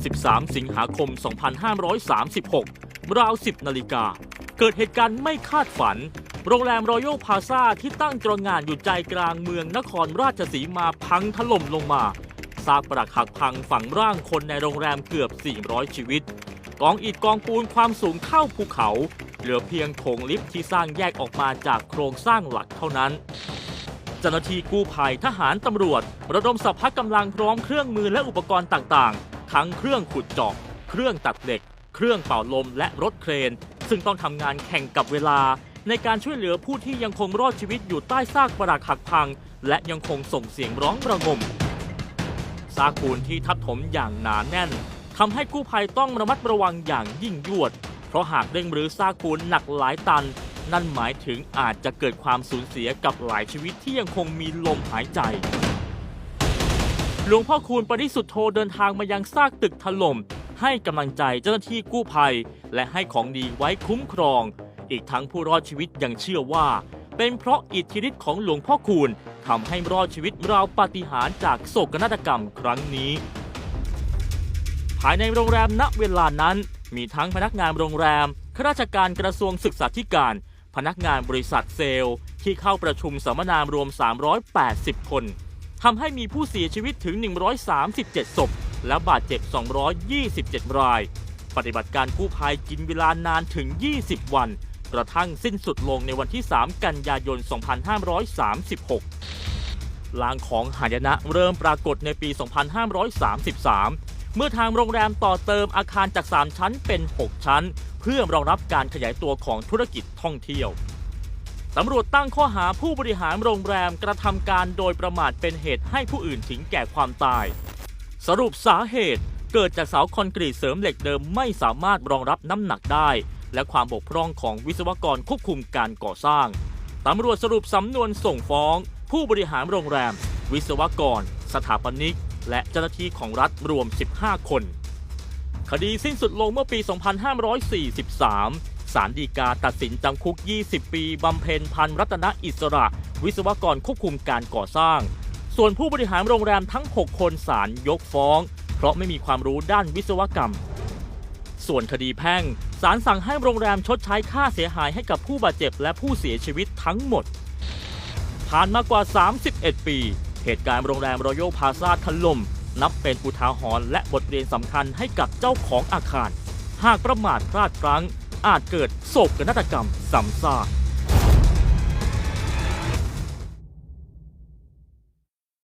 23สิงหาคม 2536 ราว 10 นาฬิกา เกิดเหตุการณ์ไม่คาดฝัน โรงแรมรอยัลพาซาที่ตั้งตระหง่านอยู่ใจกลางเมืองนครราชสีมาพังถล่มลงมาซากปรักหักพังฝังร่างคนในโรงแรมเกือบ 400 ชีวิต กองอิฐกองปูนความสูงเท่าภูเขา เหลือเพียงโถงลิฟท์ที่สร้างแยกออกมาจากโครงสร้างหลักเท่านั้นเจ้าหน้าที่กู้ภัยทหารตำรวจ ระดมสัพพกำลังพร้อมเครื่องมือและอุปกรณ์ต่างๆ ทั้งเครื่องขุดเจาะเครื่องตัดเหล็ก เครื่องเป่าลมและรถเครน ซึ่งต้องทำงานแข่งกับเวลา ในการช่วยเหลือผู้ที่ยังคงรอดชีวิตอยู่ใต้ซากปรักหักพัง และยังคงส่งเสียงร้องระงมซากปูนที่ทับถมอย่างหนาแน่นทำให้กู้ภัยต้องระมัดระวังอย่างยิ่งยวด เพราะหากเร่งรื้อซากปูนหนักหลายตัน นั่นหมายถึงอาจจะเกิดความสูญเสียกับหลายชีวิตที่ยังคงมีลมหายใจ หลวงพ่อคูณปริสุทธโธเดินทางมายังซากตึกถล่ม ให้กำลังใจเจ้าหน้าที่กู้ภัย และให้ของดีไว้คุ้มครอง อีกทั้งผู้รอดชีวิตยังเชื่อว่า เป็นเพราะอิทธิฤทธิ์ของหลวงพ่อคูณทำให้รอดชีวิตราวปาฏิหาริย์จากโศกนาฏกรรมครั้งนี้ ภายในโรงแรมณเวลานั้น มีทั้งพนักงานโรงแรมข้าราชการกระทรวงศึกษาธิการ พนักงานบริษัทเซลล์ ที่เข้าประชุมสัมมนามรวม 380 คน ทำให้มีผู้เสียชีวิตถึง 137 ศพ และบาดเจ็บ 227 ราย ปฏิบัติการกู้ภัยกินเวลานานถึง 20 วัน กระทั่งสิ้นสุดลงในวันที่ 3 กันยายน 2536 ลางของหายนะเริ่มปรากฏในปี 2533 เมื่อทางโรงแรมต่อเติมอาคารจาก 3 ชั้นเป็น 6 ชั้น เพื่อรองรับการขยายตัวของธุรกิจท่องเที่ยว ตำรวจตั้งข้อหาผู้บริหารโรงแรมกระทำการโดยประมาทเป็นเหตุให้ผู้อื่นถึงแก่ความตาย สรุปสาเหตุเกิดจากเสาคอนกรีตเสริมเหล็กเดิมไม่สามารถรองรับน้ำหนักได้ และความบกพร่องของวิศวกรควบคุมการก่อสร้างตำรวจสรุปสำนวนส่งฟ้อง ผู้บริหารโรงแรม วิศวกร สถาปนิก และเจ้าหน้าที่ของรัฐรวม 15 คน คดีสิ้นสุดลงเมื่อปี 2543 ศาลฎีกาตัดสินจำคุก 20 ปีบำเพ็ญพันรัตนอิสระ วิศวกรควบคุมการก่อสร้าง ส่วนผู้บริหารโรงแรมทั้ง 6 คนศาลยกฟ้อง เพราะไม่มีความรู้ด้านวิศวกรรม ส่วนคดีแพ่งศาลสั่งให้โรงแรมชดใช้ค่าเสียหายให้กับผู้บาดเจ็บและผู้เสียชีวิตทั้งหมด ผ่านมากว่า 31 ปี เหตุการณ์โรงแรมรอยัลพาซาถล่มนับเป็นอุทาหรณ์และบทเรียนสำคัญให้กับเจ้าของอาคาร หากประมาทพลาดพลั้ง อาจเกิดโศกนาฏกรรมซ้ำซาก